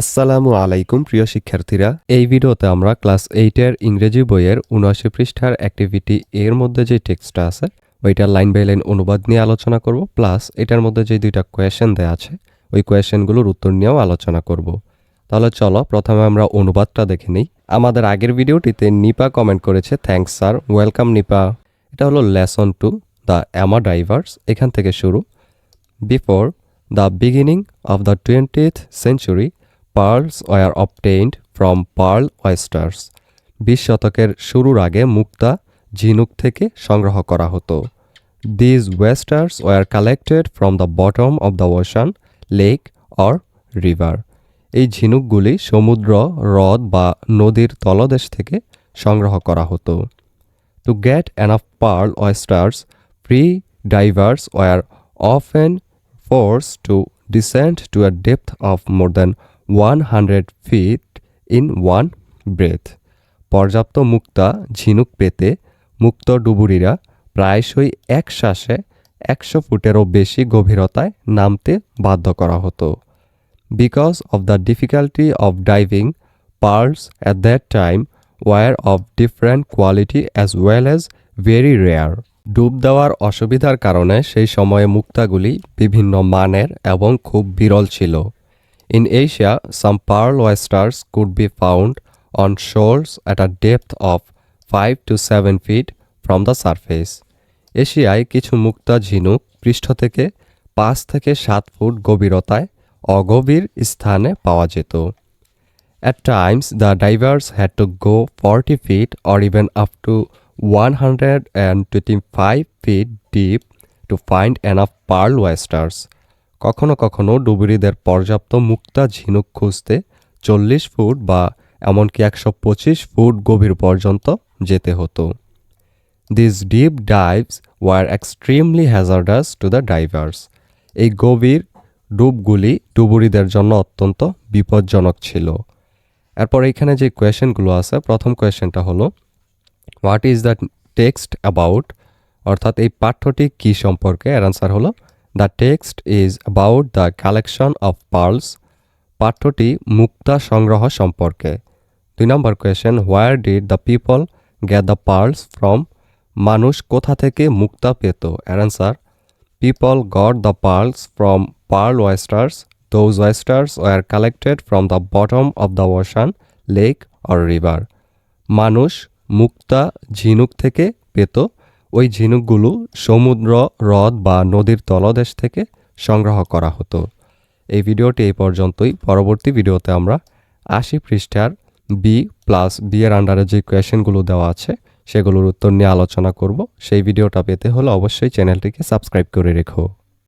আসসালামু আলাইকুম প্রিয় শিক্ষার্থীরা। এই ভিডিওতে আমরা ক্লাস এইটের ইংরেজি বইয়ের উনআশি পৃষ্ঠার অ্যাক্টিভিটি এর মধ্যে যে টেক্সটটা আছে ওইটার লাইন বাই লাইন অনুবাদ নিয়ে আলোচনা করব প্লাস এটার মধ্যে যে দুইটা কোয়েশ্চেন দেওয়া আছে ওই কোয়েশ্চেনগুলোর উত্তর নিয়েও আলোচনা করব। তাহলে চলো প্রথমে আমরা অনুবাদটা দেখে নিই। আমাদের আগের ভিডিওটিতে নিপা কমেন্ট করেছে থ্যাঙ্কস স্যার ওয়েলকাম নিপা. এটা হলো lesson two the Emma drivers এখান থেকে শুরু। Before the beginning of the 20th century, pearls were obtained from pearl oysters বিশ শতকের শুরুর আগে মুক্তা ঝিনুক থেকে সংগ্রহ করা হতো। These oysters were collected from the bottom of the ocean lake or river এই ঝিনুকগুলি সমুদ্র, হ্রদ বা নদীর তলদেশ থেকে সংগ্রহ করা হতো। To get enough pearl oysters pre divers were often force to descend to a depth of more than 100 feet in one breath পর্যাপ্ত মুক্তা ঝিনুক পেতে মুক্ত ডুবুরিরা প্রায়শই এক শ্বাসে একশো ফুটেরও বেশি গভীরতায় নামতে বাধ্য করা হতো। Because of the difficulty of diving pearls at that time were of different quality as well as very rare ডুব দেওয়ার অসুবিধার কারণে সেই সময়ে মুক্তাগুলি বিভিন্ন মানের এবং খুব বিরল ছিল। In Asia some pearl oysters could be found on shoals at a depth of five to seven feet from the surface এশিয়ায় কিছু মুক্তা ঝিনুক পৃষ্ঠ থেকে পাঁচ থেকে সাত ফুট গভীরতায় অগভীর স্থানে পাওয়া যেত At times, the divers had to go 40 feet or even up to 125 feet deep to find enough pearl oysters. কখনো কখনো ডুবুরিদের পর্যাপ্ত মুক্তা ঝিনুক খুঁজতে চল্লিশ ফুট বা এমনকি একশো পঁচিশ ফুট গভীর পর্যন্ত যেতে হতো। This deep dives were extremely hazardous to the divers এই গভীর ডুবগুলি ডুবুরিদের জন্য অত্যন্ত বিপজ্জনক ছিল। এরপর এখানে যে কোয়েশ্চেনগুলো আছে, প্রথম কোয়েশ্চেনটা হলো what is the text about অর্থাৎ এই পাঠ্যটি কী সম্পর্কে? এর আনসার হলো the text is about the collection of pearls পাঠ্যটি মুক্তা সংগ্রহ সম্পর্কে। দুই number question where did the people get the pearls from মানুষ কোথা থেকে মুক্তা পেত? এর answer people got the pearls from pearl oysters those oysters were collected from the bottom of the ocean lake or river মানুষ মুক্তা ঝিনুক থেকে পেত। ওই ঝিনুকগুলো সমুদ্র, হ্রদ বা নদীর তলদেশ থেকে সংগ্রহ করা হতো। এই ভিডিওটি এই পর্যন্তই। পরবর্তী ভিডিওতে আমরা আশি পৃষ্ঠার বি প্লাস বি এর আন্ডারে যে কোয়েশনগুলো দেওয়া আছে, সেগুলোর উত্তর নিয়ে আলোচনা করব। সেই ভিডিওটা পেতে হলে অবশ্যই চ্যানেলটিকে সাবস্ক্রাইব করে রেখো।